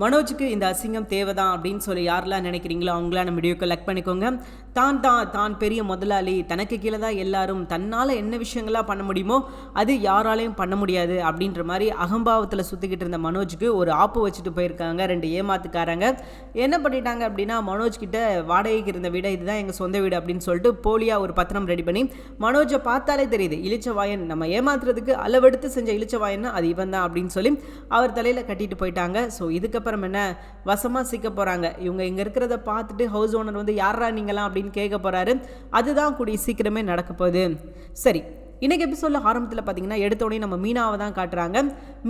மனோஜுக்கு இந்த அசிங்கம் தேவைதான் அப்படின்னு சொல்லி யாரெல்லாம் நினைக்கிறீங்களோ அவங்களாம் நம்ம வீடியோ கலெக்ட் பண்ணிக்கோங்க. தான் தான் தான் பெரிய முதலாளி. தனக்கு கீழே தான் எல்லாரும். தன்னால் என்ன விஷயங்கள்லாம் பண்ண முடியுமோ அது யாராலையும் பண்ண முடியாது அப்படின்ற மாதிரி அகம்பாவத்தில் சுற்றிக்கிட்டு இருந்த மனோஜுக்கு ஒரு ஆப்பு வச்சுட்டு போயிருக்காங்க. ரெண்டு ஏமாத்துக்காரங்க. என்ன பண்ணிட்டாங்க அப்படின்னா மனோஜ் கிட்ட வாடகைக்கு இருந்த வீடு இதுதான் எங்கள் சொந்த வீடு அப்படின்னு சொல்லிட்டு போலியாக ஒரு பத்திரம் ரெடி பண்ணி மனோஜை பார்த்தாலே தெரியுது இளிச்சவாயன் நம்ம ஏமாத்துறதுக்கு அளவெடுத்து செஞ்ச இளிச்சவாயன்னா அது இவன் தான் அப்படின்னு சொல்லி அவர் தலையில் கட்டிட்டு போயிட்டாங்க. ஸோ இதுக்கப்புறம் என்ன? வசமாக சிக்க போகிறாங்க இவங்க இங்கே இருக்கிறத பார்த்துட்டு ஹவுஸ் ஓனர் வந்து யாரா நீங்களாம் அப்படின்னு கேட்க போகிறாரு அதுதான் கூடிய சீக்கிரமே நடக்க போகுது. சரி இன்றைக்கி எபிசோடில் ஆரம்பத்தில் பார்த்தீங்கன்னா எடுத்தோடனே நம்ம மீனாவை தான் காட்டுறாங்க.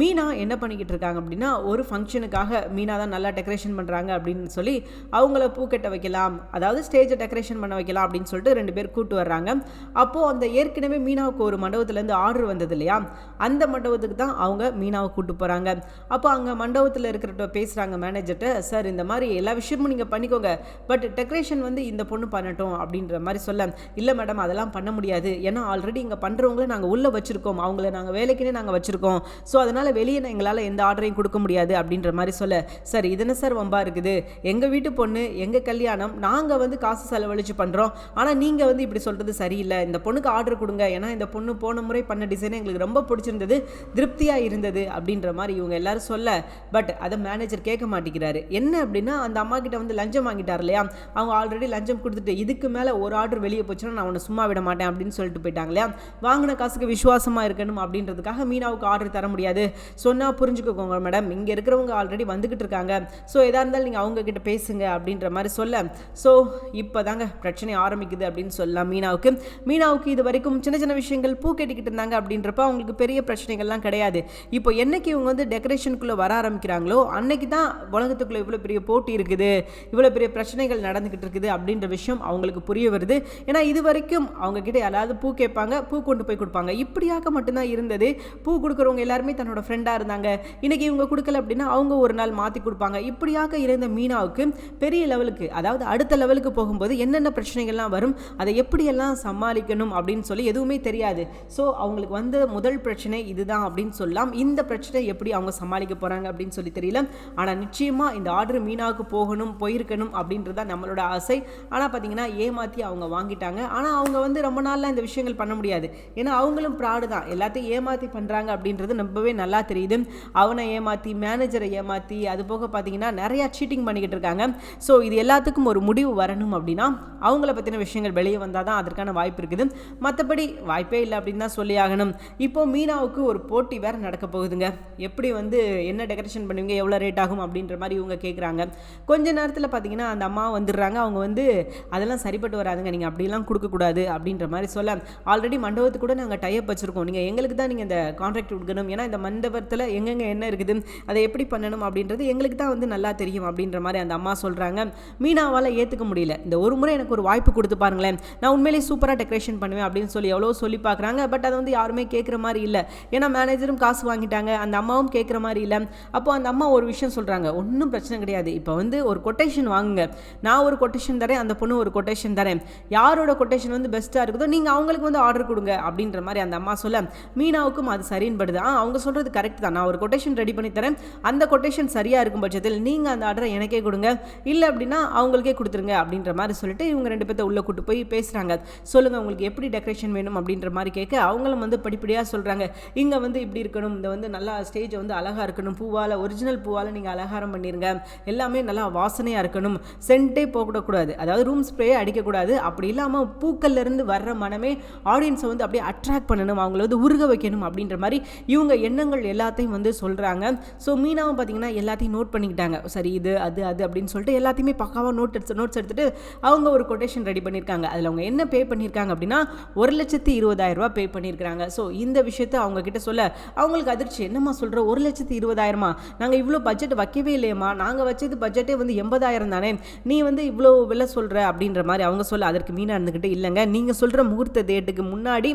மீனா என்ன பண்ணிக்கிட்டு இருக்காங்க அப்படின்னா ஒரு ஃபங்க்ஷனுக்காக மீனா தான் நல்லா டெக்கரேஷன் பண்ணுறாங்க அப்படின்னு சொல்லி அவங்கள பூக்கெட்ட வைக்கலாம். அதாவது ஸ்டேஜை டெக்கரேஷன் பண்ண வைக்கலாம் அப்படின்னு சொல்லிட்டு ரெண்டு பேர் கூட்டு வர்றாங்க. அப்போது அந்த ஏற்கனவே மீனாவுக்கு ஒரு மண்டபத்துலேருந்து ஆர்டர் வந்தது இல்லையா? அந்த மண்டபத்துக்கு தான் அவங்க மீனாவை கூட்டு போகிறாங்க அப்போ அங்கே மண்டபத்தில் இருக்கிற பேசுகிறாங்க மேனேஜர்கிட்ட சார் இந்த மாதிரி எல்லா விஷயமும் நீங்கள் பண்ணிக்கோங்க. பட் டெக்கரேஷன் வந்து இந்த பொண்ணு பண்ணட்டும் அப்படின்ற மாதிரி சொல்ல இல்லை மேடம் அதெல்லாம் பண்ண முடியாது. ஏன்னா ஆல்ரெடி இங்கே பண்ண பண்ணுறவங்கள நாங்கள் உள்ளே வச்சுருக்கோம். அவங்கள நாங்கள் வேலைக்குன்னே நாங்கள் வச்சுருக்கோம். ஸோ அதனால் வெளியே எங்களால் எந்த ஆர்டரையும் கொடுக்க முடியாது அப்படின்ற மாதிரி சொல்ல. சார் இது என்ன சார் வம்பா இருக்குது? எங்கள் வீட்டு பொண்ணு எங்கள் கல்யாணம் நாங்கள் வந்து காசு செலவழித்து பண்ணுறோம் ஆனால் நீங்கள் வந்து இப்படி சொல்கிறது சரியில்லை. இந்த பொண்ணுக்கு ஆர்டர் கொடுங்க. ஏன்னா இந்த பொண்ணு போன முறை பண்ண டிசைன் எங்களுக்கு ரொம்ப பிடிச்சிருந்தது திருப்தியாக இருந்தது அப்படின்ற மாதிரி இவங்க எல்லாரும் சொல்ல. பட் அதை மேனேஜர் கேட்க மாட்டேங்கிறாரு. என்ன அப்படின்னா அந்த அம்மா கிட்ட வந்து லஞ்சம் வாங்கிட்டார் இல்லையா? அவங்க ஆல்ரெடி லஞ்சம் கொடுத்துட்டு இதுக்கு மேலே ஒரு ஆர்டர் வெளியே போச்சுன்னா நான் உன்னை சும்மா விட மாட்டேன் அப்படின்னு சொல்லிட்டு போயிட்டாங்க இல்லையா? வாங்கின காசுக்கு விசுவாசமாக இருக்கணும் அப்படின்றதுக்காக மீனாவுக்கு ஆர்டர் தர முடியாது. சொன்னால் புரிஞ்சுக்கோங்க மேடம் இங்கே இருக்கிறவங்க ஆல்ரெடி வந்துக்கிட்டு இருக்காங்க. ஸோ எதாக இருந்தாலும் நீங்கள் அவங்க கிட்ட பேசுங்க அப்படின்ற மாதிரி சொல்ல. ஸோ இப்போ தாங்க பிரச்சனை ஆரம்பிக்குது அப்படின்னு சொல்லலாம் மீனாவுக்கு. மீனாவுக்கு இது வரைக்கும் சின்ன சின்ன விஷயங்கள் பூ கட்டிக்கிட்டு இருந்தாங்க அப்படின்றப்ப அவங்களுக்கு பெரிய பிரச்சனைகள்லாம் கிடையாது. இப்போ என்னைக்கு இவங்க வந்து டெக்கரேஷனுக்குள்ளே வர ஆரம்பிக்கிறாங்களோ அன்னைக்கு தான் உலகத்துக்குள்ளே இவ்வளோ பெரிய போட்டி இருக்குது இவ்வளோ பெரிய பிரச்சனைகள் நடந்துக்கிட்டு இருக்குது அப்படின்ற விஷயம் அவங்களுக்கு புரிய வருது. ஏன்னா இது வரைக்கும் அவங்கக்கிட்ட யாராவது பூ கேட்பாங்க பூ கொண்டு கொண்டு போய் கொடுப்பாங்க. இப்படியாக மட்டும்தான் இருந்தது. பூ கொடுக்குறவங்க எல்லாருமே தன்னோட ஃப்ரெண்டாக இருந்தாங்க. இன்னைக்கு இவங்க கொடுக்கல அப்படின்னா அவங்க ஒரு நாள் மாற்றி கொடுப்பாங்க. இப்படியாக இருந்த மீனாவுக்கு பெரிய லெவலுக்கு அதாவது அடுத்த லெவலுக்கு போகும்போது என்னென்ன பிரச்சனைகள்லாம் வரும் அதை எப்படியெல்லாம் சமாளிக்கணும் அப்படின்னு சொல்லி எதுவுமே தெரியாது. ஸோ அவங்களுக்கு வந்த முதல் பிரச்சனை இதுதான் அப்படின்னு சொல்லலாம். இந்த பிரச்சனை எப்படி அவங்க சமாளிக்க போகிறாங்க அப்படின்னு சொல்லி தெரியல. ஆனால் நிச்சயமாக இந்த ஆர்டர் மீனாவுக்கு போகணும் போயிருக்கணும் அப்படின்றது தான் நம்மளோட ஆசை. ஆனால் பார்த்தீங்கன்னா ஏமாற்றி அவங்க வாங்கிட்டாங்க. ஆனால் அவங்க வந்து ரொம்ப நாளில் இந்த விஷயங்கள் பண்ண முடியாது. ஏன்னா அவங்களும் ப்ராடு தான். எல்லாத்தையும் ஏமாற்றி பண்ணுறாங்க அப்படின்றது ரொம்பவே நல்லா தெரியுது. அவனை ஏமாற்றி மேனேஜரை ஏமாற்றி அது போக பார்த்தீங்கன்னா நிறையா சீட்டிங் பண்ணிக்கிட்டு இருக்காங்க. ஸோ இது எல்லாத்துக்கும் ஒரு முடிவு வரணும் அப்படின்னா அவங்கள பற்றின விஷயங்கள் வெளியே வந்தால் தான் அதற்கான வாய்ப்பு இருக்குது. மற்றபடி வாய்ப்பே இல்லை அப்படின்னு தான் சொல்லி ஆகணும். இப்போ மீனாவுக்கு ஒரு போட்டி வேறு நடக்க போகுதுங்க. எப்படி வந்து என்ன டெக்கரேஷன் பண்ணுவீங்க எவ்வளோ ரேட் ஆகும் அப்படின்ற மாதிரி இவங்க கேட்குறாங்க கொஞ்ச நேரத்தில் பார்த்தீங்கன்னா அந்த அம்மா வந்துடுறாங்க. அவங்க வந்து அதெல்லாம் சரிப்பட்டு வராதுங்க. நீங்கள் அப்படிலாம் கொடுக்கக்கூடாது அப்படின்ற மாதிரி சொல்ல ஆல்ரெடி மண்டபத்துக்கு கூட நாங்கள் டைப் வச்சுருக்கோம். நீங்கள் எங்களுக்கு தான் நீங்கள் இந்த கான்ட்ராக்ட் கொடுக்கணும் ஏன்னா இந்த மண்டபத்தில் எங்கெங்கே என்ன இருக்குது அதை எப்படி பண்ணணும் அப்படின்றது எங்களுக்கு தான் வந்து நல்லா தெரியும் அப்படின்ற மாதிரி அந்த அம்மா சொல்கிறாங்க மீனாவால் ஏற்றுக்க முடியல. இந்த ஒரு முறை எனக்கு ஒரு வாய்ப்பு கொடுத்து பாருங்களேன். நான் உண்மையிலேயே சூப்பராக டெக்கரேஷன் பண்ணுவேன் அப்படின்னு சொல்லி எவ்வளோ சொல்லி பார்க்குறாங்க பட் அதை வந்து யாருமே கேட்குற மாதிரி இல்லை. ஏன்னா மேனேஜரும் காசு வாங்கிட்டாங்க. அந்த அம்மாவும் கேட்குற மாதிரி இல்லை. அப்போ அந்த அம்மா ஒரு விஷயம் சொல்கிறாங்க ஒன்றும் பிரச்சனை கிடையாது. இப்போ வந்து ஒரு கொட்டேஷன் வாங்குங்க. நான் ஒரு கொட்டேஷன் தரேன். அந்த பொண்ணு ஒரு கொட்டேஷன் தரேன். யாரோட கொட்டேஷன் வந்து பெஸ்ட்டாக இருக்குதோ நீங்கள் அவங்களுக்கு வந்து ஆர்டர் கொடுங்க. அப்படின்ற மாதிரி அந்த அம்மா சொல்ல மீனாவுக்கும் அது சரின்னு படுது ஆ அவங்க சொல்கிறது கரெக்ட் தான். நான் ஒரு கொட்டேஷன் ரெடி பண்ணி தரேன். அந்த கொட்டேஷன் சரியாக இருக்கும் பட்சத்தில் நீங்கள் அந்த ஆர்டரை எனக்கே கொடுங்க. இல்லை அப்படின்னா அவங்களுக்கே கொடுத்துருங்க அப்படின்ற மாதிரி சொல்லிட்டு இவங்க ரெண்டு பேர்த்த உள்ளே கூட்டு போய் பேசுகிறாங்க சொல்லுங்கள் உங்களுக்கு எப்படி டெக்கரேஷன் வேணும்? அப்படின்ற மாதிரி கேட்க அவங்களும் வந்து படிப்படியாக சொல்கிறாங்க இங்கே வந்து இப்படி இருக்கணும். இந்த வந்து நல்லா ஸ்டேஜ் வந்து அழகாக இருக்கணும். பூவால் ஒரிஜினல் பூவால் நீங்கள் அலங்காரம் பண்ணிடுங்க எல்லாமே நல்லா வாசனையாக இருக்கணும். சென்ட்டே போகக்கூடாது. அதாவது ரூம் ஸ்ப்ரேயே அடிக்கக்கூடாது. அப்படி இல்லாமல் பூக்கள்லேருந்து வர்ற மனமே ஆடியன்ஸை வந்து அப்படியே அட்ராக்ட் பண்ணணும் அவங்கள வந்து உருக வைக்கணும் அப்படின்ற மாதிரி இவங்க எண்ணங்கள் எல்லாத்தையும் வந்து சொல்கிறாங்க ஸோ மீனாவும் பார்த்தீங்கன்னா எல்லாத்தையும் நோட் பண்ணிக்கிட்டாங்க. சரி இது அது அது அப்படின்னு சொல்லிட்டு எல்லாத்தையுமே பக்காவாக நோட் எடுத்து நோட்ஸ் எடுத்துகிட்டு அவங்க ஒரு கொட்டேஷன் ரெடி பண்ணியிருக்காங்க. அதில் அவங்க என்ன பே பண்ணியிருக்காங்க அப்படின்னா ஒரு லட்சத்தி இருபதாயிரம் பே பண்ணியிருக்காங்க ஸோ இந்த விஷயத்தை அவங்க கிட்ட சொல்ல அவங்களுக்கு அதிர்ச்சி. என்னம்மா சொல்கிற ஒரு லட்சத்தி இருபதாயிரமா? நாங்கள் இவ்வளோ பட்ஜெட் வைக்கவே இல்லையம்மா. நாங்கள் வச்சது பட்ஜெட்டே வந்து எண்பதாயிரம் தானே. நீ வந்து இவ்வளோ விலை சொல்கிற அப்படின்ற மாதிரி அவங்க சொல்ல அதற்கு மீனாக இருந்துக்கிட்டு இல்லைங்க. நீங்கள் சொல்கிற முகூர்த்த டேட்டுக்கு முன்னாடி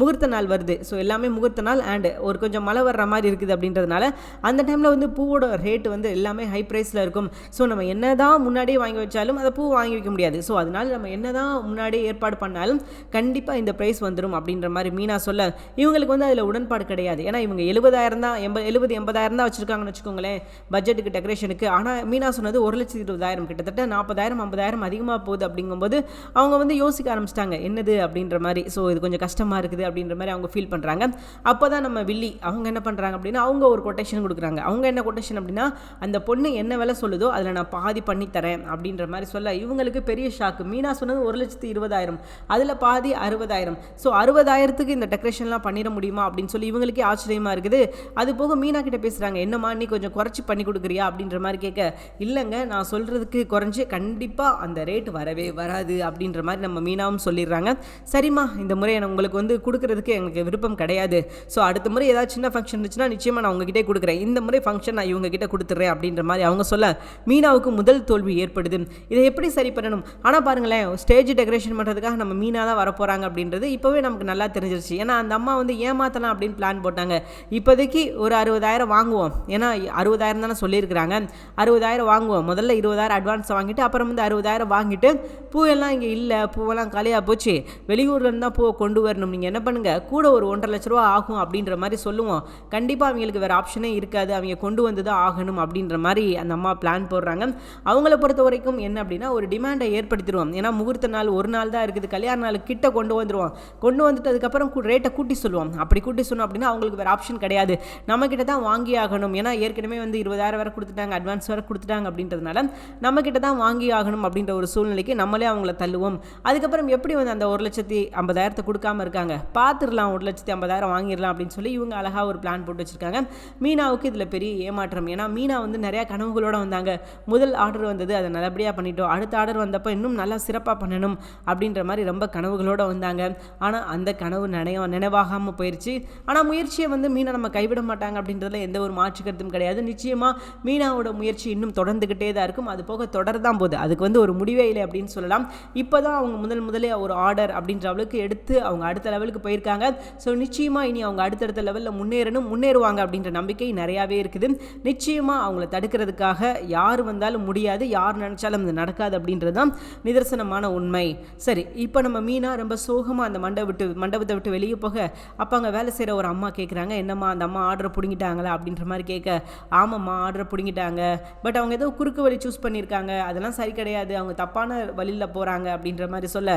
முகூர்த்த நாள் வருது. ஸோ எல்லாமே முகூர்த்த நாள் அண்டு ஒரு கொஞ்சம் மழை வர்ற மாதிரி இருக்குது அப்படின்றதுனால அந்த டைமில் வந்து பூவோட ரேட்டு வந்து எல்லாமே ஹை ப்ரைஸில் இருக்கும். ஸோ நம்ம என்ன தான் முன்னாடியே வாங்கி வச்சாலும் அதை பூ வாங்கி வைக்க முடியாது. ஸோ அதனால நம்ம என்ன தான் முன்னாடியே ஏற்பாடு பண்ணாலும் கண்டிப்பாக இந்த ப்ரைஸ் வந்துடும் அப்படின்ற மாதிரி மீனா சொல்ல இவங்களுக்கு வந்து அதில் உடன்பாடு கிடையாது. ஏன்னா இவங்க எழுபதாயிரம் தான் எண்பது எழுபது எண்பதாயிரம் தான் வச்சுருக்காங்கன்னு வச்சுக்கோங்களேன் பட்ஜெட்டுக்கு டெக்கரேஷனுக்கு ஆனால் மீனா சொன்னது ஒரு லட்சத்தி இருபதாயிரம் கிட்டத்தட்ட நாற்பதாயிரம் ஐம்பதாயிரம் அதிகமாக போகுது அப்படிங்கும்போது அவங்க வந்து யோசிக்க ஆரம்பிச்சிட்டாங்க என்னது அப்படின்ற மாதிரி. ஸோ இது கொஞ்சம் கஷ்டமாக இருக்குது அப்படின்ற மாதிரி அவங்க ஃபீல் பண்ணுறாங்க அப்போ தான் நம்ம வில்லி அவங்க என்ன பண்ணுறாங்க அப்படின்னா அவங்க ஒரு கொட்டேஷன் கொடுக்குறாங்க. அவங்க என்ன கொட்டேஷன் அப்படின்னா அந்த பொண்ணு என்ன விலை சொல்லுதோ அதில் நான் பாதி பண்ணி தரேன் அப்படின்ற மாதிரி சொல்ல இவங்களுக்கு பெரிய ஷாக்கு மீனா சொன்னது ஒரு லட்சத்து இருபதாயிரம் அதில் பாதி அறுபதாயிரம். ஸோ அறுபதாயிரத்துக்கு இந்த டெக்கரேஷன்லாம் பண்ணிட முடியுமா அப்படின்னு சொல்லி இவங்களுக்கே ஆச்சரியமாக இருக்குது. அது போக மீனா கிட்ட பேசுகிறாங்க என்னம்மா நீ கொஞ்சம் குறைச்சி பண்ணி கொடுக்குறியா? அப்படின்ற மாதிரி கேட்க இல்லைங்க நான் சொல்கிறதுக்கு குறைஞ்சி கண்டிப்பாக அந்த ரேட் வரவே வராது. அப்படின்ற மாதிரி நம்ம மீனாவும் சொல்லிடுறாங்க. சரிம்மா இந்த முறை உங்களுக்கு வந்து கொடுக்கறதுக்கு எங்களுக்கு விருப்பம் கிடையாது. ஸோ அடுத்த முறை ஏதாவது சின்ன ஃபங்க்ஷன் இருந்துச்சுன்னா நிச்சயமாக நான் உங்ககிட்டே கொடுக்குறேன். இந்த முறை ஃபங்க்ஷன் நான் இவங்ககிட்ட கொடுத்துட்றேன் அப்படின்ற மாதிரி அவங்க சொல்ல மீனாவுக்கு முதல் தோல்வி ஏற்படுது. இதை எப்படி சரி பண்ணணும்? ஆனால் பாருங்களேன் ஸ்டேஜ் டெக்கரேஷன் பண்ணுறதுக்காக நம்ம மீனாக தான் வரப்போகிறாங்க அப்படின்றது இப்போவே நமக்கு நல்லா தெரிஞ்சிருச்சு. ஏன்னா அந்த அம்மா வந்து ஏமாற்றலாம் அப்படின்னு பிளான் போட்டாங்க. இப்போதைக்கு ஒரு அறுபதாயிரம் வாங்குவோம். ஏன்னா அறுபதாயிரம் தானே சொல்லியிருக்கிறாங்க. அறுபதாயிரம் வாங்குவோம். முதல்ல இருபதாயிரம் அட்வான்ஸ் வாங்கிட்டு அப்புறம் வந்து அறுபதாயிரம் வாங்கிட்டு பூவெல்லாம் இங்கே இல்லை. பூவெல்லாம் காலியாக போச்சு. வெளியூர்லேருந்து தான் பூவை கொண்டு வரணும். நீங்கள் என்ன பண்ணுங்கள் கூட ஒரு ஒன்றரை லட்ச ரூபா ஆகும் அப்படின்ற மாதிரி சொல்லுவோம். கண்டிப்பாக அவங்களுக்கு வேறு ஆப்ஷனே இருக்காது. அவங்க கொண்டு வந்து தான் ஆகணும் அப்படின்ற மாதிரி அந்த அம்மா பிளான் போடுறாங்க. அவங்கள பொறுத்த வரைக்கும் என்ன அப்படின்னா ஒரு டிமாண்டை ஏற்படுத்திடுவோம். ஏன்னா முகூர்த்த நாள் ஒரு நாள் தான் இருக்குது. கல்யாண நாள் கிட்ட கொண்டு வந்துடுவோம் கொண்டு வந்துட்டு அதுக்கப்புறம் ரேட்டை கூட்டி சொல்லுவோம். அப்படி கூட்டி சொன்னோம் அப்படின்னா அவங்களுக்கு வேறு ஆப்ஷன் கிடையாது. நம்மக்கிட்ட தான் வாங்கி ஆகணும். ஏன்னா ஏற்கனவே வந்து இருபதாயிரம் வேறு கொடுத்துட்டாங்க. அட்வான்ஸ் வேறு கொடுத்துட்டாங்க அப்படின்றதுனால நம்மக்கிட்ட தான் வாங்கி ஆகணும் அப்படின்ற ஒரு சூழ்நிலைக்கு நம்மளே அவங்கள தள்ளுவோம். அதுக்கப்புறம் எப்படி வந்து அந்த ஒரு லட்சத்தி ஐம்பதாயிரத்தை கொடுக்காம இருக்காங்க? பார்த்துடலாம் ஒரு லட்சத்தி ஐம்பதாயிரம் வாங்கிடலாம் அப்படின்னு சொல்லி இவங்க அழகாக ஒரு பிளான் போட்டு வச்சுருக்காங்க. மீனாவுக்கு இதில் பெரிய ஏமாற்றம். ஏன்னா மீனா வந்து நிறையா கனவுகளோடு வந்தாங்க. முதல் ஆர்டர் வந்தது அதை நல்லபடியாக பண்ணிட்டோம். அடுத்த ஆர்டர் வந்தப்போ இன்னும் நல்லா சிறப்பாக பண்ணணும் அப்படின்ற மாதிரி ரொம்ப கனவுகளோடு வந்தாங்க. ஆனால் அந்த கனவு நினைவ நினைவாகாமல் போயிடுச்சு ஆனால் முயற்சியை வந்து மீனை நம்ம கைவிட மாட்டாங்க அப்படின்றதுல எந்த ஒரு மாற்று கருத்தும் கிடையாது. நிச்சயமாக மீனாவோட முயற்சி இன்னும் தொடர்ந்துக்கிட்டே தான் இருக்கும். அது போக தொடர்தான் போகுது. அதுக்கு வந்து ஒரு முடிவே இல்லை அப்படின்னு சொல்லலாம். இப்போ தான் அவங்க முதல் முதலே ஒரு ஆர்டர் அப்படின்ற அளவுக்கு எடுத்து அவங்க அடுத்த லெவலுக்கு போயிருக்காங்க. ஸோ நிச்சயமாக இனி அவங்க அடுத்தடுத்த லெவலில் முன்னேறணும் முன்னேறுவாங்க அப்படின்ற நம்பிக்கை நிறையாவே இருக்குது. நிச்சயமாக அவங்கள தடுக்கிறதுக்காக யார் வந்தாலும் முடியாது யார் நினச்சாலும் இது நடக்காது அப்படின்றது தான் நிதர்சனமான உண்மை. சரி இப்போ நம்ம மீனா ரொம்ப சோகமாக அந்த மண்டபம் விட்டு மண்டபத்தை விட்டு வெளியே போக அப்போ அங்கே வேலை செய்கிற ஒரு அம்மா கேட்குறாங்க என்னம்மா அந்த அம்மா ஆர்டரை பிடுங்கிட்டாங்களா? அப்படின்ற மாதிரி கேட்க ஆமாம்மா ஆர்டரை பிடுங்கிட்டாங்க. பட் அவங்க ஏதோ குறுக்கு வழி சூஸ் பண்ணியிருக்காங்க. அதெல்லாம் சரி கிடையாது. அவங்க தப்பான வழியில் போகிறாங்க அப்படின்ற மாதிரி சொல்ல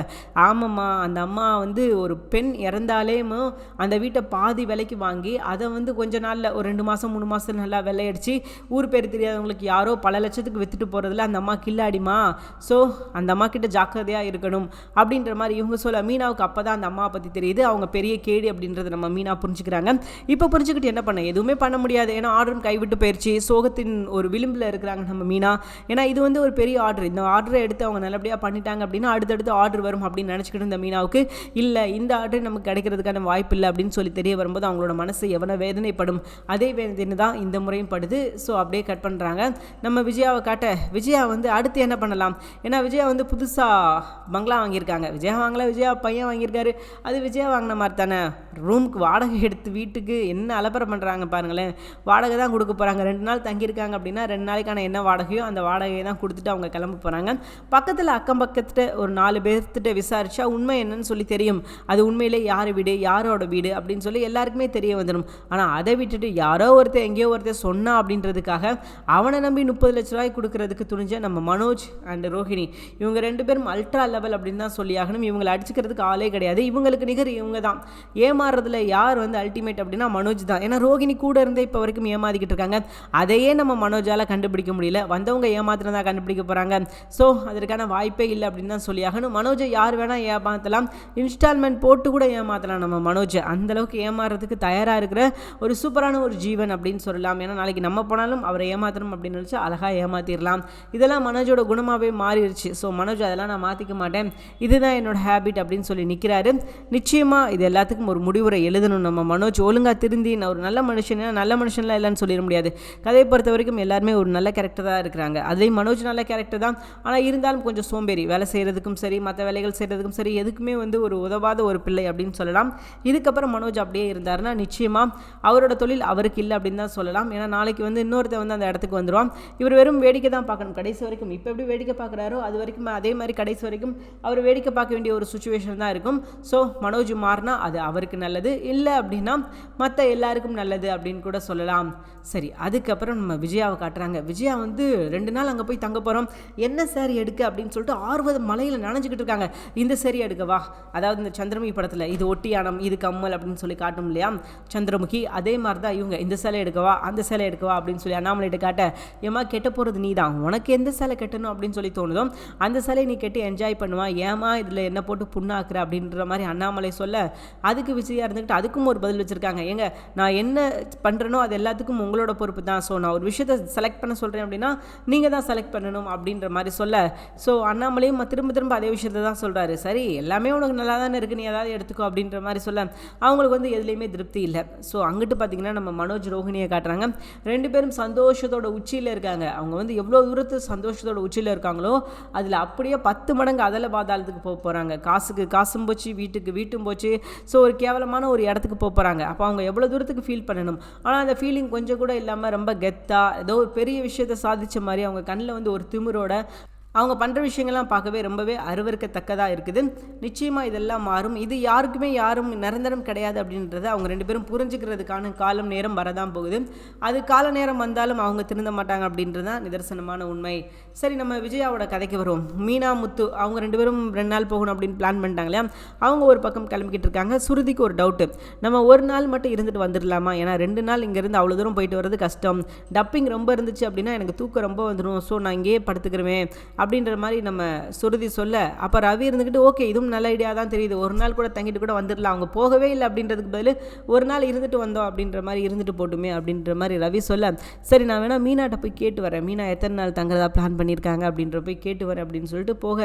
ஆமாம்மா அந்த அம்மா வந்து ஒரு பெண் இறந்தாலேமோ அந்த வீட்டை பாதி விலைக்கு வாங்கி அதை வந்து கொஞ்ச நாளில் ஒரு ரெண்டு மாதம் மூணு மாதம் நல்லா விலையடிச்சு ஊர் பேர் தெரியாதவங்களுக்கு யாரோ பல லட்சத்துக்கு வித்துட்டு போகிறதுல அந்த அம்மா கில்லாடிமா ஸோ அந்த அம்மா கிட்ட ஜாக்கிரதையாக இருக்கணும் அப்படின்ற மாதிரி இவங்க சொல்ல மீனாவுக்கு அப்போ தான் அந்த அம்மாவை பற்றி தெரியுது. அவங்க பெரிய கேடு அப்படின்றத நம்ம மீனா புரிஞ்சுக்கிறாங்க. இப்போ புரிஞ்சுக்கிட்டு என்ன பண்ண எதுவுமே பண்ண முடியாது. ஏன்னா ஆர்டரும் கைவிட்டு போயிடுச்சு சோகத்தின் ஒரு விளிம்பில் இருக்கிறாங்க நம்ம மீனா. ஏன்னா இது வந்து ஒரு பெரிய ஆர்டர் இந்த ஆர்டரை எடுத்து அவங்க நல்லபடியாக பண்ணிட்டாங்க அப்படின்னா அடுத்தடுத்து ஆர்டர் வரும் அப்படின்னு நினச்சிக்கிட்டு இருந்த மீனாவுக்கு இல்லை இந்த ஆர்டர் நமக்கு கிடைக்கிறதுக்கான வாய்ப்பு இல்லை அப்படின்னு சொல்லி தெரிய வரும்போது அவங்களோட மனசு எவ்வளோ வேதனைப்படும். அதே வேதனை தான் இந்த முறையும் படுது. ஸோ அப்படியே கட் பண்ணுறாங்க நம்ம விஜயாவை காட்ட விஜயா வந்து அடுத்து என்ன பண்ணலாம்? ஏன்னா விஜயா வந்து புதுசாக பங்களா வாங்கியிருக்காங்க. விஜயா வாங்கல விஜயா பையன் வாங்கியிருக்காரு. அது விஜயா வாங்கின மாதிரி தானே? ரூமுக்கு வாடகை எடுத்து வீட்டுக்கு என்ன அலப்பறம் பண்ணுறாங்க பாருங்களேன். வாடகை தான் கொடுக்க போகிறாங்க ரெண்டு நாள் தங்கியிருக்காங்க அப்படின்னா ரெண்டு நாளைக்கான என்ன வாடகையோ அந்த வாடகையை தான் கொடுத்துட்டு அவங்க கிளம்ப போகிறாங்க பக்கத்தில் அக்கம் பக்கத்தில் ஒரு நாலு பேர்த்திட்ட விசாரிச்சா உண்மை என்னன்னு சொல்லி தெரியும். அது உண்மையிலே யார் வீடு யாரோட வீடு அப்படின்னு சொல்லி எல்லாருக்குமே தெரிய வந்துடும். ஆனால் அதை விட்டுட்டு யாரோ ஒருத்தர் எங்கேயோ ஒருத்தர் சொன்னா அப்படின்றதுக்காக அவனை நம்பி முப்பது லட்ச ரூபாய் கொடுக்கறதுக்கு துணிஞ்ச நம்ம மனோஜ் அண்ட் ரோஹிணி. இவங்க ரெண்டு பேரும் அல்ட்ரா லெவல் அப்படின்னு தான் சொல்லி ஆகணும். இவங்களை அடிச்சுக்கிறதுக்கு ஆளே கிடையாது. இவங்களுக்கு நிகர் இவங்க தான். ஏமாறுறதுல யார் வந்து அல்டிமேட் அப்படின்னா மனோஜ் தான். ஏன்னா ரோஹிணி கூட இருந்தே இப்போ வரைக்கும் ஏமாதிக்கிட்டு இருக்காங்க. அதையே நம்ம மனோஜால் கண்டுபிடிக்க முடியல. வந்தவங்க ஏமாத்தினதாக கண்டுபிடிக்க போகிறாங்க ஸோ அதற்கான வாய்ப்பே இல்லை அப்படின்னு தான் சொல்லி ஆகணும். மனோஜை யார் வேணால் ஏமாற்றலாம் இன்ஸ்டால்மெண்ட் போட்டு கூட ஏமாற்றலாம் நம்ம மனோஜை. அந்தளவுக்கு ஏமாறுறதுக்கு தயாராக இருக்கிற ஒரு சூப்பரான ஒரு ஜீவன் அப்படின்னு சொல்லலாம். ஏன்னா நாளைக்கு நம்ம போனாலும் அவரை ஏமாற்றணும் அப்படின்னு நினச்சி அழகாக ஏமாற்றிடலாம் இதெல்லாம் மனோஜோட குணமாகவே மாறிடுச்சு ஸோ மனோஜ் அதெல்லாம் நான் மாற்றிக்க மாட்டேன். இதுதான் என்னோட ஹேபிட் அப்படின்னு சொல்லி நிற்கிறாரு நிச்சயமாக இது எல்லாத்துக்கும் ஒரு முடிவுரை எழுதணும். நம்ம மனோஜ் ஒழுங்காக திருந்தி நான் ஒரு நல்ல மனுஷன் நல்ல மனுஷன்லாம் இல்லைன்னு சொல்லிட முடியாது. கதையை பொறுத்த வரைக்கும் எல்லாருமே ஒரு நல்ல கேரக்டர் தான் இருக்கிறாங்க. அதே மனோஜ் நல்ல கேரக்டர் தான். ஆனால் இருந்தாலும் கொஞ்சம் சோம்பேறி. வேலை செய்கிறதுக்கும் சரி மற்ற வேலைகள் செய்கிறதுக்கும் சரி எதுக்குமே வந்து ஒரு உதவாத ஒரு பிள்ளை அப்படின்னு அப்படின்னு சொல்லலாம். இதுக்கப்புறம் மனோஜ் அப்படியே இருந்தாருன்னா நிச்சயமாக அவரோட தொழில் அவருக்கு இல்லை அப்படின்னு தான் சொல்லலாம். ஏன்னா நாளைக்கு வந்து இன்னொருத்த வந்து அந்த இடத்துக்கு வந்துடுவான் இவர் வெறும் வேடிக்கை தான் பார்க்கணும். கடைசி வரைக்கும் இப்போ எப்படி வேடிக்கை பார்க்குறாரோ அது வரைக்கும் அதே மாதிரி கடைசி வரைக்கும் அவர் வேடிக்கை பார்க்க வேண்டிய ஒரு சுச்சுவேஷன் தான் இருக்கும். ஸோ மனோஜ் மாறினா அது அவருக்கு நல்லது. இல்லை அப்படின்னா மற்ற எல்லாருக்கும் நல்லது அப்படின்னு கூட சொல்லலாம். சரி அதுக்கப்புறம் நம்ம விஜயாவை காட்டுறாங்க. விஜயா வந்து ரெண்டு நாள் அங்கே போய் தங்க போகிறோம் என்ன சாரி எடுக்க அப்படின்னு சொல்லிட்டு ஆர்வத மலையில் நனைஞ்சிக்கிட்டு இருக்காங்க. இந்த சேரி எடுக்கவா? அதாவது இந்த சந்திரமி படத்தில் இது ஒட்டியானம் இது கம்மல் அப்படின்னு சொல்லி காட்டும் இல்லையா? சந்திரமுகி அதே மாதிரி தான் இவங்க இந்த சிலை எடுக்கவா அந்த சிலை எடுக்கவா அப்படின்னு சொல்லி அண்ணாமலைகிட்ட காட்ட ஏமா கெட்ட போகிறது நீ தான் உனக்கு எந்த சேலை கட்டணும் அப்படின்னு சொல்லி தோணுதோ அந்த சிலையை நீ கெட்டு என்ஜாய் பண்ணுவா? ஏமா இதில் என்ன போட்டு புண்ணாக்குற அப்படின்ற மாதிரி அண்ணாமலை சொல்ல அதுக்கு விஜயா இருந்துக்கிட்டு அதுக்கும் ஒரு பதில் வச்சுருக்காங்க. ஏங்க நான் என்ன பண்ணுறேனோ அது எல்லாத்துக்கும் உங்களோட பொறுப்பு தான். ஸோ நான் ஒரு விஷயத்தை செலக்ட் பண்ண சொல்கிறேன் அப்படின்னா நீங்கள் தான் செலக்ட் பண்ணணும் அப்படின்ற மாதிரி சொல்ல. ஸோ அண்ணாமலையும் திரும்ப திரும்ப அதே விஷயத்தை தான் சொல்கிறாரு சரி எல்லாமே உனக்கு நல்லா தானே இருக்குது நீ ஏதாவது எடுத்துக்கோ அப்படின்ற மாதிரி சொல்ல அவங்களுக்கு வந்து எதுலேயுமே திருப்தி இல்லை. ஸோ அங்கிட்டு பார்த்தீங்கன்னா நம்ம மனோஜ் ரோஹிணியை காட்டுறாங்க. ரெண்டு பேரும் சந்தோஷத்தோட உச்சியில் இருக்காங்க. அவங்க வந்து எவ்வளோ தூரத்து சந்தோஷத்தோட உச்சியில் இருக்காங்களோ அதில் அப்படியே பத்து மடங்கு அதில் பாதாளத்துக்கு போக போகிறாங்க காசுக்கு காசும் போச்சு வீட்டுக்கு வீட்டும் போச்சு. ஸோ ஒரு கேவலமான ஒரு இடத்துக்கு போக போகிறாங்க அப்போ அவங்க எவ்வளோ தூரத்துக்கு ஃபீல் பண்ணணும்? ஆனால் அந்த ஃபீலிங் கொஞ்சம் கூட இல்லாமல் ரொம்ப கெத்தாக ஏதோ ஒரு பெரிய விஷயத்தை சாதித்த மாதிரி அவங்க கண்ணில் வந்து ஒரு திமிரோட அவங்க பண்ணுற விஷயங்கள்லாம் பார்க்கவே ரொம்பவே அருவருக்கத்தக்கதாக இருக்குது. நிச்சயமாக இதெல்லாம் மாறும். இது யாருக்குமே யாரும் நிரந்தரம் கிடையாது அப்படின்றத அவங்க ரெண்டு பேரும் புரிஞ்சுக்கிறதுக்கான காலம் நேரம் வரதான் போகுது. அது கால நேரம் வந்தாலும் அவங்க திருந்த மாட்டாங்க அப்படின்றது தான் நிதர்சனமான உண்மை. சரி நம்ம விஜயாவோட கதைக்கு வருவோம். மீனா முத்து அவங்க ரெண்டு பேரும் ரெண்டு நாள் போகணும் அப்படின்னு பிளான் பண்ணிட்டாங்க இல்லையா? அவங்க ஒரு பக்கம் கிளம்பிக்கிட்டு இருக்காங்க. சுருதிக்கு ஒரு டவுட்டு நம்ம ஒரு நாள் மட்டும் இருந்துட்டு வந்துடலாமா? ஏன்னா ரெண்டு நாள் இங்கேருந்து அவ்வளோ தூரம் போயிட்டு வர்றது கஷ்டம். டப்பிங் ரொம்ப இருந்துச்சு அப்படின்னா எனக்கு தூக்கம் ரொம்ப வந்துடும் ஸோ நான் இங்கேயே படுத்துக்கிறேன் அப்படின்ற மாதிரி நம்ம சுருதி சொல்ல அப்போ ரவி இருந்துக்கிட்டு ஓகே இதுவும் நல்ல ஐடியா தான் தெரியுது. ஒரு நாள் கூட தங்கிட்டு கூட வந்துடலாம். அவங்க போகவே இல்லை அப்படின்றதுக்கு பதில் ஒரு நாள் இருந்துட்டு வந்தோம் அப்படின்ற மாதிரி இருந்துட்டு போட்டுமே அப்படின்ற மாதிரி ரவி சொல்ல சரி நான் வேணால் மீனாட்ட போய் கேட்டு வரேன். மீனா எத்தனை நாள் தங்குறதா பிளான் பண்ணி பண்ணியிருக்காங்க அப்படின்ற போய் கேட்டு வரேன் அப்படின்னு சொல்லிட்டு போக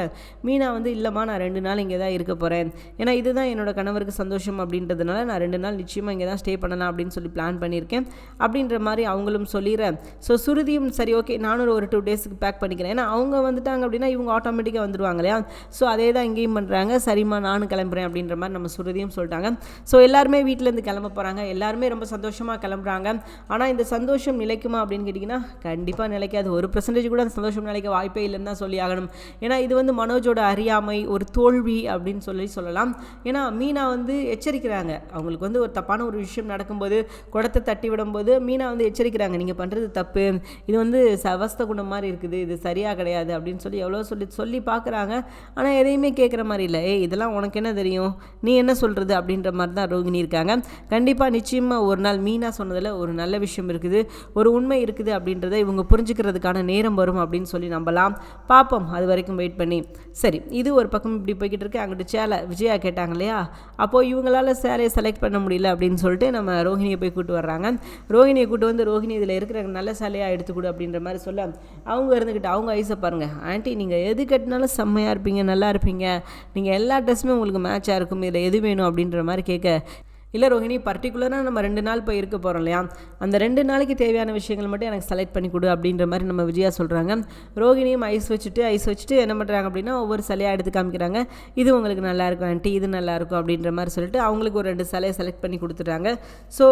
மீனா வந்து இல்லைம்மா நான் ரெண்டு நாள் இங்கே தான் இருக்க போகிறேன் ஏன்னா இதுதான் என்னோட கணவருக்கு சந்தோஷம் அப்படின்றதுனால நான் ரெண்டு நாள் நிச்சயமாக இங்கே தான் ஸ்டே பண்ணலாம் அப்படின்னு சொல்லி பிளான் பண்ணியிருக்கேன். அப்படின்ற மாதிரி அவங்களும் சொல்லிடுறேன் ஸோ சுருதியும் சரி ஓகே நானும் ஒரு டூ டேஸ்க்கு பேக் பண்ணிக்கிறேன். ஏன்னா அவங்க வந்துட்டாங்க அப்படின்னா இவங்க ஆட்டோமேட்டிக்காக வந்துடுவாங்க இல்லையா? ஸோ அதே தான் இங்கேயும் பண்ணுறாங்க சரிம்மா நானும் கிளம்புறேன் அப்படின்ற மாதிரி நம்ம சுருதியும் சொல்லிட்டாங்க. ஸோ எல்லாருமே வீட்டிலேருந்து கிளம்ப போகிறாங்க எல்லாருமே ரொம்ப சந்தோஷமாக கிளம்புறாங்க. ஆனால் இந்த சந்தோஷம் நிலைக்குமா அப்படின்னு கேட்டிங்கன்னா கண்டிப்பாக நிலைக்காது. ஒரு பர்சன்டேஜ் கூட அந்த சந்தோஷம் நிலைக்க வாய்ப்பே இல்லைன்னு தான் சொல்லி ஆகணும். ஏன்னா இது வந்து மனோஜோட அறியாமை ஒரு தோல்வி அப்படின்னு சொல்லி சொல்லலாம். ஏன்னா மீனா வந்து எச்சரிக்கிறாங்க. அவங்களுக்கு வந்து ஒரு தப்பான ஒரு விஷயம் நடக்கும்போது குடத்தை தட்டி விடும்போது மீனா வந்து எச்சரிக்கிறாங்க. நீங்கள் பண்ணுறது தப்பு. இது வந்து சவஸ்த குணம் மாதிரி இருக்குது. இது சரியாக கிடையாது. அப்படின்னு சொல்லி எவ்வளோ சொல்லி சொல்லி பார்க்குறாங்க. ஆனால் எதையுமே கேட்குற மாதிரி இல்லை. ஏய் இதெல்லாம் உனக்கு என்ன தெரியும்? நீ என்ன சொல்கிறது அப்படின்ற மாதிரி தான் ரோகிணி இருக்காங்க. கண்டிப்பாக நிச்சயமாக ஒரு நாள் மீனா சொன்னதில் ஒரு நல்ல விஷயம் இருக்குது. ஒரு உண்மை இருக்குது அப்படின்றத இவங்க புரிஞ்சுக்கிறதுக்கான நேரம் வரும் அப்படின்னு சொல்லி நம்பலாம். பார்ப்போம். அது வரைக்கும் வெயிட் பண்ணி. சரி இது ஒரு பக்கம் இப்படி போய்கிட்டு இருக்கு. அங்கிட்டு சேலை விஜயா கேட்டாங்க இல்லையா? அப்போது இவங்களால சேலையை செலக்ட் பண்ண முடியல அப்படின்னு சொல்லிட்டு நம்ம ரோஹிணியை போய் கூட்டு வர்றாங்க. ரோஹிணியை கூட்டு வந்து ரோஹிணி இதில் இருக்கிற நல்ல சேலையாக எடுத்துக்கொடு அப்படின்ற மாதிரி சொல்ல அவங்க இருந்துக்கிட்டு அவங்க ஐஸை பாருங்கள் ஆண்டி நீங்கள் எது கட்டினாலும் செம்மையாக இருப்பீங்க நல்லா இருப்பீங்க. நீங்கள் எல்லா ட்ரெஸ்ஸுமே உங்களுக்கு மேட்சாக இருக்கும். இதில் எது வேணும்? அப்படின்ற மாதிரி கேட்க இல்லை ரோஹிணி பர்டிகுலராக நம்ம ரெண்டு நாள் போய் இருக்க போகிறோம் இல்லையா? அந்த ரெண்டு நாளைக்கு தேவையான விஷயங்கள் மட்டும் எனக்கு செலக்ட் பண்ணி கொடு அப்படின்ற மாதிரி நம்ம விஜயா சொல்கிறாங்க ரோகிணியும் ஐஸ் வச்சுட்டு ஐஸ் வச்சுட்டு என்ன பண்ணுறாங்க அப்படின்னா ஒவ்வொரு சிலையாக எடுத்து காமிக்கிறாங்க. இது உங்களுக்கு நல்லாயிருக்கும் ஆண்டி இது நல்லாயிருக்கும் அப்படின்ற மாதிரி சொல்லிட்டு அவங்களுக்கு ஒரு ரெண்டு சிலையை செலக்ட் பண்ணி கொடுத்துட்றாங்க. ஸோ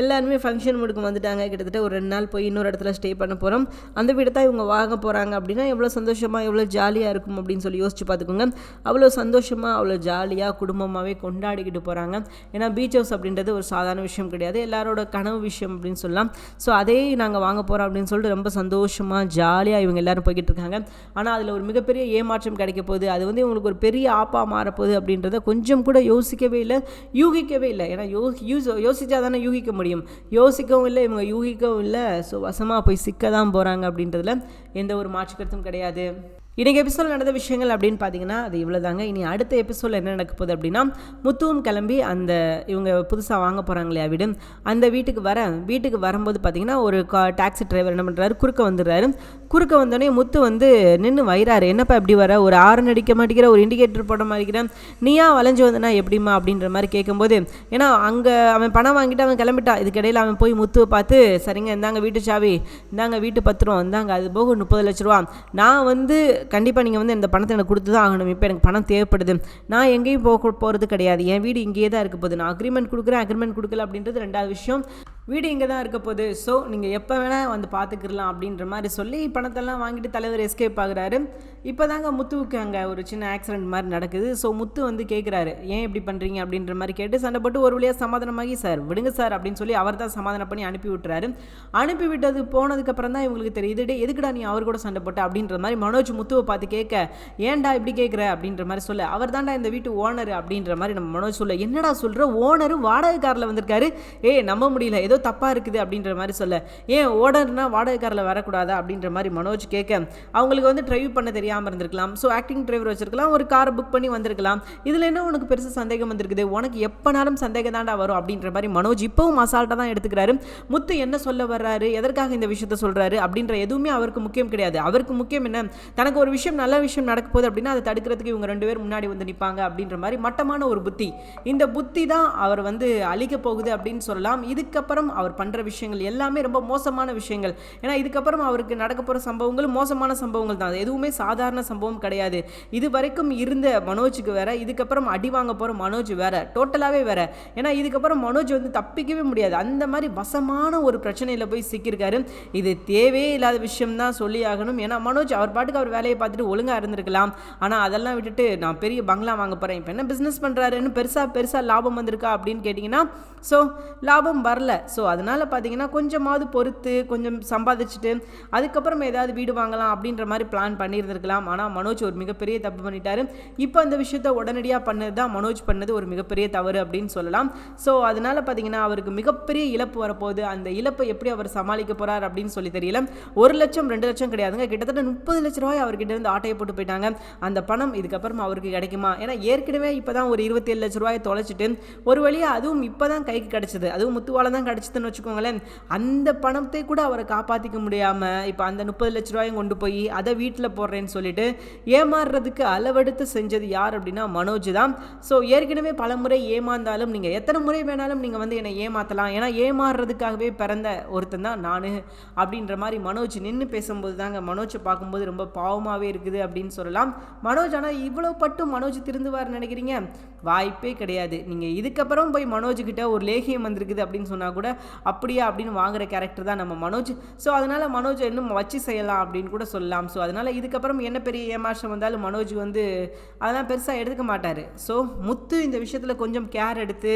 எல்லாருமே ஃபங்க்ஷன் மூடுக்கு வந்துட்டாங்க. கிட்டத்தட்ட ஒரு ரெண்டு நாள் போய் இன்னொரு இடத்துல ஸ்டே பண்ண போகிறோம் அந்த வீடு தான் இவங்க வாங்க போகிறாங்க அப்படின்னா எவ்வளோ சந்தோஷமாக எவ்வளோ ஜாலியாக இருக்கும் அப்படின்னு சொல்லி யோசிச்சு பார்த்துக்கோங்க. அவ்வளோ சந்தோஷமாக அவ்வளோ ஜாலியாக குடும்பமாகவே கொண்டாடிக்கிட்டு போகிறாங்க ஏன்னா பீச் ஹவுஸ் அப்படின்றது ஒரு சாதாரண விஷயம் கிடையாது. எல்லாரோட கனவு விஷயம் அப்படின்னு சொல்லலாம். ஸோ அதே நாங்கள் வாங்க போகிறோம் அப்படின்னு சொல்லிட்டு ரொம்ப சந்தோஷமாக ஜாலியாக இவங்க எல்லாரும் போய்கிட்டு இருக்காங்க. ஆனால் அதில் ஒரு மிகப்பெரிய ஏமாற்றம் கிடைக்க போகுது. அது வந்து இவங்களுக்கு ஒரு பெரிய ஆப்பாக மாறப்போகுது அப்படின்றத கொஞ்சம் கூட யோசிக்கவே இல்லை யூகிக்கவே இல்லை. ஏன்னா யோ யூஸ் யோசிச்சா தானே யூகிக்க முடியும். யோசிக்கவும் இல்லை இவங்க யூகிக்கவும் இல்லை. ஸோ வசமாக போய் சிக்க தான் போகிறாங்க அப்படின்றதுல எந்த ஒரு மாற்று கருத்தும் கிடையாது. இன்றைக்கி எபிசோட் நடந்த விஷயங்கள் அப்படின்னு பார்த்தீங்கன்னா அது இவ்வளோ தாங்க இனி அடுத்த எபிசோடில் என்ன நடக்க போகுது அப்படின்னா முத்துவும் கிளம்பி அந்த இவங்க புதுசாக வாங்க போகிறாங்க இல்லையா வீடு. அந்த வீட்டுக்கு வர வீட்டுக்கு வரும்போது பார்த்தீங்கன்னா ஒரு கா டாக்ஸி டிரைவர் என்ன பண்ணுறாரு குறுக்க வந்துடுறாரு. குறுக்க வந்தோடனே முத்து வந்து நின்று வயிறாரு. என்னப்பா எப்படி வர? ஒரு ஆறு அடிக்க மாட்டேங்கிற ஒரு இண்டிகேட்டர் போட மாட்டேங்கிறேன் நீயா வளைஞ்சு வந்தனா எப்படிமா அப்படின்ற மாதிரி கேட்கும்போது ஏன்னா அங்கே அவன் பணம் வாங்கிட்டு அவன் கிளம்பிட்டான். இதுக்கிடையில் அவன் போய் முத்துவை பார்த்து சரிங்க இந்தாங்க வீட்டு சாவி. இந்தாங்க வீட்டு பத்திரம். இந்தாங்க அது போக முப்பது லட்ச ரூபா. நான் வந்து கண்டிப்பாக நீங்கள் வந்து இந்த பணத்தை எனக்கு கொடுத்து தான் ஆகணும். இப்போ எனக்கு பணம் தேவைப்படுது. நான் எங்கேயும் போக போகிறது கிடையாது. என் வீடு இங்கேயே தான் இருக்க போகுது. நான் அக்ரிமெண்ட் கொடுக்குறேன் அக்ரிமெண்ட் கொடுக்கல அப்படின்றது ரெண்டாவது விஷயம். வீடு இங்கே தான் இருக்க போகுது. ஸோ நீங்கள் எப்போ வேணால் வந்து பார்த்துக்கிடலாம் அப்படின்ற மாதிரி சொல்லி பணத்தெல்லாம் வாங்கிட்டு தலைவர் எஸ்கேப் ஆகுறாரு. இப்போ தாங்க முத்துவுக்கு அங்கே ஒரு சின்ன ஆக்சிடென்ட் மாதிரி நடக்குது. ஸோ முத்து வந்து கேட்குறாரு ஏன் இப்படி பண்ணுறீங்க அப்படின்ற மாதிரி கேட்டு சண்டை போட்டு ஒரு வழியாக சமாதானமாகி சார் விடுங்க சார் அப்படின்னு சொல்லி அவர் தான் சமாதானம் பண்ணி அனுப்பி விட்டுறாரு. அனுப்பி விட்டது போனதுக்கப்புறம் தான் இவங்களுக்கு தெரியுது டே எதுக்குடா நீ அவர் கூட சண்டை போட்ட? அப்படின்ற மாதிரி மனோஜ் முத்துவை பார்த்து கேட்க ஏன்டா இப்படி கேட்குற அப்படின்ற மாதிரி சொல்ல. அவர் தான்டா இந்த வீட்டு ஓனர் அப்படின்ற மாதிரி நம்ம மனோஜ் சொல்ல என்னடா சொல்கிற ஓனர் வாடகைக்காரில் வந்திருக்காரு. ஏ நம்ப முடியல. ஏதோ தப்பாக இருக்குது அப்படின்ற மாதிரி சொல்ல. ஏன் ஓடர்னா வாடகைக்காரில் வரக்கூடாதா அப்படின்ற மாதிரி மனோஜ் கேட்க அவங்களுக்கு வந்து டிரைவ் பண்ண தெரியாமல் இருந்திருக்கலாம். ஸோ ஆக்டிங் டிரைவர் வச்சிருக்கலாம். ஒரு காரை புக் பண்ணி வந்திருக்கலாம். இதில் என்ன உனக்கு பெருசு சந்தேகம் வந்திருக்குது? உனக்கு எப்போனாலும் சந்தேகம் தாண்டா வரும் அப்படின்ற மாதிரி மனோஜ் இப்போவும் அசால்ட்டாக தான் எடுத்துக்கிறாரு. முத்து என்ன சொல்ல வர்றாரு? எதற்காக இந்த விஷயத்த சொல்கிறாரு அப்படின்ற எதுவுமே அவருக்கு முக்கியம் கிடையாது. அவருக்கு முக்கியம் என்ன? தனக்கு ஒரு விஷயம் நல்ல விஷயம் நடக்க போகுது அப்படின்னா அதை தடுக்கிறதுக்கு இவங்க ரெண்டு பேரும் முன்னாடி வந்து நிற்பாங்க அப்படின்ற மாதிரி மட்டமான ஒரு புத்தி. இந்த புத்தி தான் அவர் வந்து அழிக்க போகுது அப்படின்னு சொல்லலாம். இதுக்கப்புறம் அவர் பண்ணுற விஷயங்கள் எல்லாமே ரொம்ப மோசமான விஷயங்கள். ஏன்னா இதுக்கப்புறம் அவருக்கு நடக்க போகிற சம்பவங்கள் மோசமான சம்பவங்கள் தான். அது எதுவுமே சாதாரண சம்பவம் கிடையாது. இது வரைக்கும் இருந்த மனோஜுக்கு வேற இதுக்கப்புறம் அடி வாங்க போகிற மனோஜ் வேற டோட்டலாகவே வேற. ஏன்னா இதுக்கப்புறம் மனோஜ் வந்து தப்பிக்கவே முடியாது. அந்த மாதிரி வசமான ஒரு பிரச்சனையில் போய் சிக்கியிருக்காரு. இது தேவையே இல்லாத விஷயம் தான் சொல்லி ஆகணும். ஏன்னா மனோஜ் அவர் பாட்டுக்கு அவர் வேலையை பார்த்துட்டு ஒழுங்காக இருந்திருக்கலாம். ஆனால் அதெல்லாம் விட்டுட்டு நான் பெரிய பங்களா வாங்க போகிறேன் இப்போ என்ன பிஸ்னஸ் பண்ணுறாருன்னு பெருசாக பெருசாக லாபம் வந்திருக்கா அப்படின்னு கேட்டிங்கன்னா ஸோ லாபம் வரல. ஸோ அதனால் பார்த்தீங்கன்னா கொஞ்சமாவது பொறுத்து கொஞ்சம் சம்பாதிச்சுட்டு அதுக்கப்புறம் ஏதாவது வீடு வாங்கலாம் அப்படின்ற மாதிரி பிளான் பண்ணியிருந்திருக்கலாம். ஆனால் மனோஜ் ஒரு மிகப்பெரிய தப்பு பண்ணிட்டாரு. இப்போ அந்த விஷயத்த உடனடியாக பண்ணது தான் மனோஜ் பண்ணது ஒரு மிகப்பெரிய தவறு அப்படின்னு சொல்லலாம். ஸோ அதனால் பார்த்தீங்கன்னா அவருக்கு மிகப்பெரிய இழப்பு வரப்போகுது. அந்த இழப்பை எப்படி அவர் சமாளிக்க போகிறார் அப்படின்னு சொல்லி தெரியல. ஒரு லட்சம் ரெண்டு லட்சம் கிடையாதுங்க. கிட்டத்தட்ட முப்பது லட்ச ரூபாய் அவர்கிட்ட இருந்து ஆட்டையை போட்டு போயிட்டாங்க. அந்த பணம் இதுக்கப்புறம் அவருக்கு கிடைக்குமா? ஏன்னா ஏற்கனவே இப்போ தான் ஒரு இருபத்தேழு லட்ச ரூபாயை தொலைச்சிட்டு ஒரு வழியாக அதுவும் இப்போ தான் கைக்கு கிடச்சிது. அதுவும் முத்துவால தான் கிடச்சிதுன்னு வச்சுக்கோங்களேன் அந்த பணத்தை கூட அவரை காப்பாற்றிக்க முடியாமல் இப்போ அந்த முப்பது லட்ச ரூபாயும் கொண்டு போய் அதை வீட்டில் போடுறேன்னு சொல்லிட்டு ஏமாறுறதுக்கு அளவெடுத்து செஞ்சது யார் அப்படின்னா மனோஜ் தான். ஸோ ஏற்கனவே பல முறை ஏமாந்தாலும் நீங்கள் எத்தனை முறை வேணாலும் நீங்கள் வந்து என்னை ஏமாற்றலாம் ஏன்னா ஏமாறுறதுக்காகவே பிறந்த ஒருத்தன் தான் நான் அப்படின்ற மாதிரி மனோஜ் நின்று பேசும்போது தாங்க மனோஜை பார்க்கும்போது ரொம்ப பாவமாகவே இருக்குது அப்படின்னு சொல்லலாம். மனோஜ் ஆனால் இவ்வளோ பட்டும் மனோஜ் திருந்துவார் நினைக்கிறீங்க? வாய்ப்பே கிடையாது. நீங்கள் இதுக்கப்புறம் போய் மனோஜ்கிட்ட ஒரு லேகியம் வந்திருக்குது அப்படின்னு சொன்னால் கூட அப்படியா அப்படின்னு வாங்குற கேரக்டர் தான் நம்ம மனோஜ். ஸோ அதனால் மனோஜ் இன்னும் வச்சு செய்யலாம் அப்படின்னு கூட சொல்லலாம். ஸோ அதனால் இதுக்கப்புறம் என்ன பெரிய ஏமாற்றம் வந்தாலும் மனோஜ் வந்து அதெல்லாம் பெருசாக எடுத்துக்க மாட்டார். ஸோ முத்து இந்த விஷயத்தில் கொஞ்சம் கேர் எடுத்து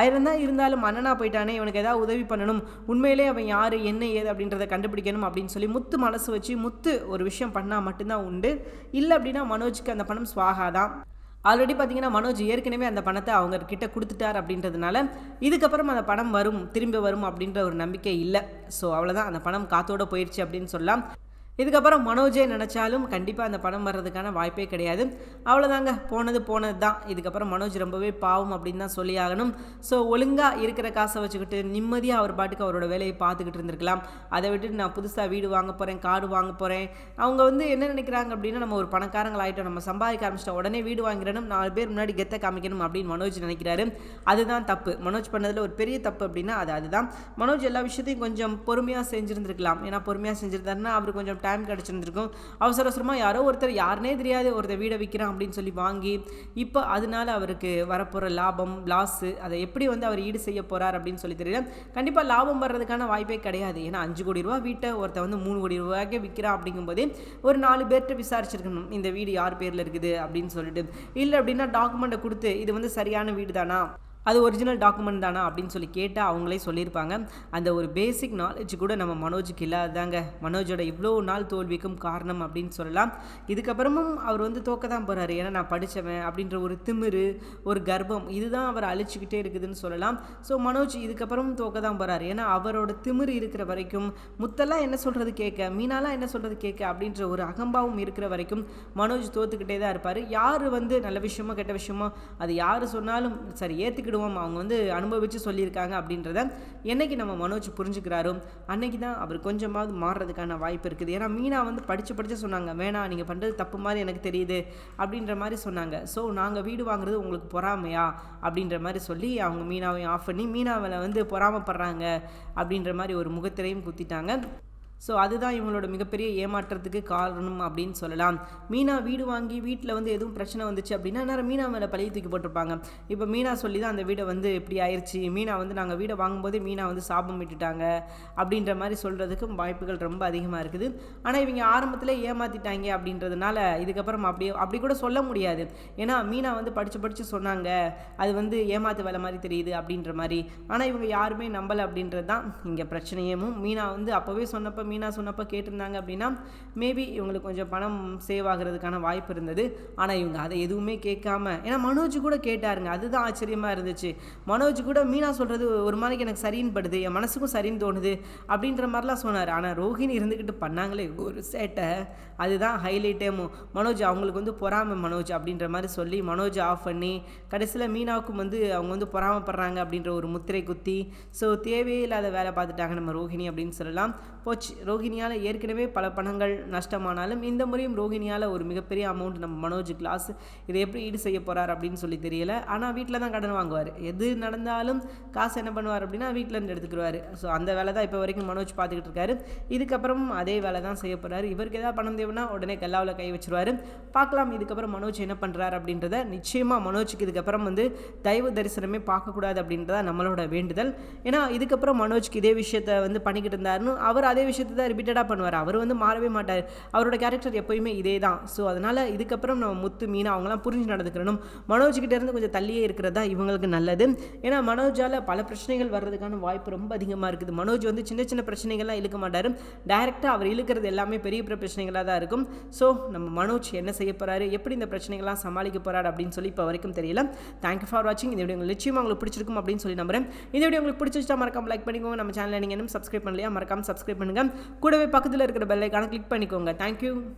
ஆயிரம் தான் இருந்தாலும் மன்னனாக போயிட்டானே இவனுக்கு ஏதாவது உதவி பண்ணணும். உண்மையிலே அவன் யார் என்ன ஏது அப்படின்றத கண்டுபிடிக்கணும் அப்படின்னு சொல்லி முத்து மனசு வச்சு முத்து ஒரு விஷயம் பண்ணால் மட்டும்தான் உண்டு. இல்லை அப்படின்னா மனோஜுக்கு அந்த பணம் ஸ்வாகா தான். ஆல்ரெடி பார்த்தீங்கன்னா மனோஜ் ஏற்கனவே அந்த பணத்தை அவங்க கிட்ட கொடுத்துட்டார் அப்படின்றதுனால இதுக்கப்புறம் அந்த பணம் வரும் திரும்ப வரும் அப்படின்ற ஒரு நம்பிக்கை இல்லை. ஸோ அவ்வளோதான் அந்த பணம் காத்தோட போயிடுச்சு அப்படின்னு சொல்லலாம். இதுக்கப்புறம் மனோஜே நினச்சாலும் கண்டிப்பாக அந்த பணம் வர்றதுக்கான வாய்ப்பே கிடையாது. அவ்வளோதாங்க போனது போனது தான் இதுக்கப்புறம் மனோஜ் ரொம்பவே பாவம் அப்படின்னு தான் சொல்லி ஆகணும். ஸோ ஒழுங்காக இருக்கிற காசை வச்சுக்கிட்டு நிம்மதியாக அவர் பாட்டுக்கு அவரோட வேலையை பார்த்துக்கிட்டு இருந்திருக்கலாம். அதை விட்டுட்டு நான் புதுசாக வீடு வாங்க போகிறேன் காடு வாங்க போகிறேன் அவங்க வந்து என்ன நினைக்கிறாங்க அப்படின்னா நம்ம ஒரு பணக்காரங்களாயிட்டோம் நம்ம சம்பாதிக்க ஆரம்பிச்சிட்டோம் உடனே வீடு வாங்கிடணும் நாலு பேர் முன்னாடி கெத்த காமிக்கணும் அப்படின்னு மனோஜ் நினைக்கிறாரு. அதுதான் தப்பு. மனோஜ் பண்ணதில் ஒரு பெரிய தப்பு அப்படின்னா அது அதுதான். மனோஜ் எல்லா விஷயத்தையும் கொஞ்சம் பொறுமையாக செஞ்சுருந்துருக்கலாம். ஏன்னா பொறுமையாக செஞ்சுருந்தாருன்னா அவர் கொஞ்சம் டைம் கிடச்சிருந்துருக்கும். அவசர அவசரமாக யாரோ ஒருத்தர் யாருனே தெரியாது ஒருத்தர் வீடை விற்கிறான் அப்படின்னு சொல்லி வாங்கி இப்போ அதனால அவருக்கு வரப்போகிற லாபம் லாஸு அதை எப்படி வந்து அவர் ஈடு செய்ய போகிறார் அப்படின்னு சொல்லி தெரியல. கண்டிப்பாக லாபம் வர்றதுக்கான வாய்ப்பே கிடையாது. ஏன்னா அஞ்சு கோடி ரூபா வீட்டை ஒருத்தர் வந்து மூணு கோடி ரூபாய்க்கு விற்கிறான் அப்படிங்கும்போதே ஒரு நாலு பேர்கிட்ட விசாரிச்சிருக்கணும். இந்த வீடு யார் பேரில் இருக்குது அப்படின்னு சொல்லிட்டு. இல்லை அப்படின்னா டாக்குமெண்ட்டை கொடுத்து இது வந்து சரியான வீடு தானா அது ஒரிஜினல் டாக்குமெண்ட் தானா அப்படின்னு சொல்லி கேட்டால் அவங்களே சொல்லியிருப்பாங்க. அந்த ஒரு பேசிக் நாலேஜ் கூட நம்ம மனோஜுக்கு இல்லாதாங்க மனோஜோட இவ்வளோ நாள் தோல்விக்கும் காரணம் அப்படின்னு சொல்லலாம். இதுக்கப்புறமும் அவர் வந்து தோக்க தான் போகிறாரு ஏன்னா நான் படித்தவன் அப்படின்ற ஒரு திமிரு ஒரு கர்ப்பம் இதுதான் அவர் அழிச்சிக்கிட்டே இருக்குதுன்னு சொல்லலாம். ஸோ மனோஜ் இதுக்கப்புறமும் தோக்க தான் போகிறாரு ஏன்னா அவரோட திமிரு இருக்கிற வரைக்கும் முத்தெல்லாம் என்ன சொல்கிறது கேட்க மீனாலாம் என்ன சொல்கிறது கேட்க அப்படின்ற ஒரு அகம்பாவும் இருக்கிற வரைக்கும் மனோஜ் தோத்துக்கிட்டே தான் இருப்பார். யார் வந்து நல்ல விஷயமோ கெட்ட விஷயமோ அது யார் சொன்னாலும் சரி ஏற்றுக்கிட்டு ஏற்றுக்கிடுவோம் அவங்க வந்து அனுபவித்து சொல்லியிருக்காங்க அப்படின்றத என்னைக்கு நம்ம மனோஜ் புரிஞ்சுக்கிறாரோ அன்னைக்கு தான் அவர் கொஞ்சமாவது மாறுறதுக்கான வாய்ப்பு இருக்குது. ஏன்னா மீனா வந்து படித்து படித்து சொன்னாங்க வேணாம் நீங்கள் பண்ணுறது தப்பு மாதிரி எனக்கு தெரியுது அப்படின்ற மாதிரி சொன்னாங்க. ஸோ நாங்கள் வீடு வாங்குறது உங்களுக்கு பொறாமையா? அப்படின்ற மாதிரி சொல்லி அவங்க மீனாவையும் ஆஃப் பண்ணி மீனாவில் வந்து பொறாமப்படுறாங்க அப்படின்ற மாதிரி ஒரு முகத்திரையும் குத்திட்டாங்க. ஸோ அதுதான் இவங்களோட மிகப்பெரிய ஏமாற்றத்துக்கு காரணம் அப்படின்னு சொல்லலாம். மீனா வீடு வாங்கி வீட்டில் வந்து எதுவும் பிரச்சனை வந்துச்சு அப்படின்னா நேரம் மீனா மேலே பழைய தூக்கி போட்டிருப்பாங்க. இப்போ மீனா சொல்லி தான் அந்த வீடை வந்து இப்படி ஆயிடுச்சு மீனா வந்து நாங்கள் வீடை வாங்கும்போதே மீனா வந்து சாபம் விட்டுட்டாங்க அப்படின்ற மாதிரி சொல்கிறதுக்கும் வாய்ப்புகள் ரொம்ப அதிகமாக இருக்குது. ஆனால் இவங்க ஆரம்பத்தில் ஏமாற்றிட்டாங்க அப்படின்றதுனால இதுக்கப்புறம் அப்படியே அப்படி கூட சொல்ல முடியாது. ஏன்னா மீனா வந்து படித்து படித்து சொன்னாங்க. அது வந்து ஏமாத்து வேலை மாதிரி தெரியுது அப்படின்ற மாதிரி. ஆனால் இவங்க யாருமே நம்பலை அப்படின்றது தான் இங்கே பிரச்சனையமும் மீனா வந்து அப்போவே சொன்னப்போ மீனா சொன்னப்போ கேட்டிருந்தாங்க அப்படின்னா மேபி இவங்களுக்கு கொஞ்சம் பணம் சேவ் ஆகிறதுக்கான வாய்ப்பு இருந்தது. ஆனால் இவங்க அதை எதுவுமே கேட்காம ஏன்னா மனோஜ் கூட கேட்டாருங்க. அதுதான் ஆச்சரியமாக இருந்துச்சு. மனோஜ் கூட மீனா சொல்கிறது ஒரு மாதிரிக்கு எனக்கு சரின்னு படுது என் மனசுக்கும் சரின்னு தோணுது அப்படின்ற மாதிரிலாம் சொன்னார். ஆனால் ரோஹிணி இருந்துக்கிட்டு பண்ணாங்களே ஒரு சேட்டை. அதுதான் ஹைலைட்டேமோ மனோஜ் அவங்களுக்கு வந்து பொறாமை மனோஜ் அப்படின்ற மாதிரி சொல்லி மனோஜ் ஆஃப் பண்ணி கடைசியில் மீனாவுக்கும் வந்து அவங்க வந்து பொறாமப்படுறாங்க அப்படின்ற ஒரு முத்திரை குத்தி ஸோ தேவையில்லாத வேலை பார்த்துட்டாங்க நம்ம ரோஹிணி அப்படின்னு சொல்லலாம். போச்சு. ரோகிணியால் ஏற்கனவே பல பணங்கள் நஷ்டமானாலும் இந்த முறையும் ரோகிணியால் ஒரு மிகப்பெரிய அமௌண்ட் நம்ம மனோஜ் கிளாஸ் இதை எப்படி ஈடு செய்ய போகிறார் அப்படின்னு சொல்லி தெரியல. ஆனால் வீட்டில் தான் கடன் வாங்குவார். எது நடந்தாலும் காசு என்ன பண்ணுவார் அப்படின்னா வீட்டில் இருந்து எடுத்துக்கிடுவார் ஸோ அந்த வேலை தான் இப்போ வரைக்கும் மனோஜ் பார்த்துக்கிட்டு இருக்காரு. இதுக்கப்புறம் அதே வேலை தான் செய்ய போகிறாரு இவருக்கு ஏதாவது பணம் தேவைன்னா உடனே கல்லாவில் கை வச்சிருவார். பார்க்கலாம் இதுக்கப்புறம் மனோஜ் என்ன பண்ணுறாரு அப்படின்றத. நிச்சயமாக மனோஜுக்கு இதுக்கப்புறம் வந்து தயவு தரிசனமே பார்க்கக்கூடாது அப்படின்றத நம்மளோட வேண்டுதல். ஏன்னா இதுக்கப்புறம் மனோஜ்க்கு இதே விஷயத்த வந்து பண்ணிக்கிட்டு இருந்தாருன்னு அவர் அதே விஷயத்தை தான் ரிப்பீட்டடாக பண்ணுவார். அவர் வந்து மாறவே மாட்டார். அவரோட கேரக்டர் எப்போயுமே இதே தான் ஸோ அதனால் இதுக்கப்புறம் நம்ம முத்து மீனா அவங்களாம் புரிஞ்சு நடந்துக்கணும் மனோஜ்கிட்ட இருந்து கொஞ்சம் தள்ளியே இருக்கிறது தான் இவங்களுக்கு நல்லது. ஏன்னா மனோஜால் பல பிரச்சனைகள் வர்றதுக்கான வாய்ப்பு ரொம்ப அதிகமாக இருக்குது. மனோஜ் வந்து சின்ன சின்ன பிரச்சனைகள்லாம் இழுக்க மாட்டார். டைரெக்டாக அவர் இழுக்கிறது எல்லாமே பெரிய பெரிய பிரச்சனைகளாக தான் இருக்கும். ஸோ நம்ம மனோஜ் என்ன செய்ய போகிறாரு எப்படி இந்த பிரச்சனைகள்லாம் சமாளிக்க போகிறாரு அப்படின்னு சொல்லி இப்போ வரைக்கும் தெரியல. தேங்க்யூ ஃபார் வாட்சிங் இந்த வீடியோ உங்களுக்கு நிச்சயமாக உங்களுக்கு பிடிச்சிருக்கும் அப்படின்னு சொல்லி நம்புறேன். இந்த வீடியோ உங்களுக்கு பிடிச்சிச்சா மறக்காம லைக் பண்ணிக்கோங்க. நம்ம சேனலில் நீங்கள் இன்னும் சப்ஸ்கிரைப் பண்ணலையா? மறக்காம சப்ஸ்கிரைப் பண்ணுங்கள் கூடவே பக்கத்தில் இருக்கிற பெல்லைக்கான கிளிக் பண்ணிக்கோங்க. தேங்க்யூ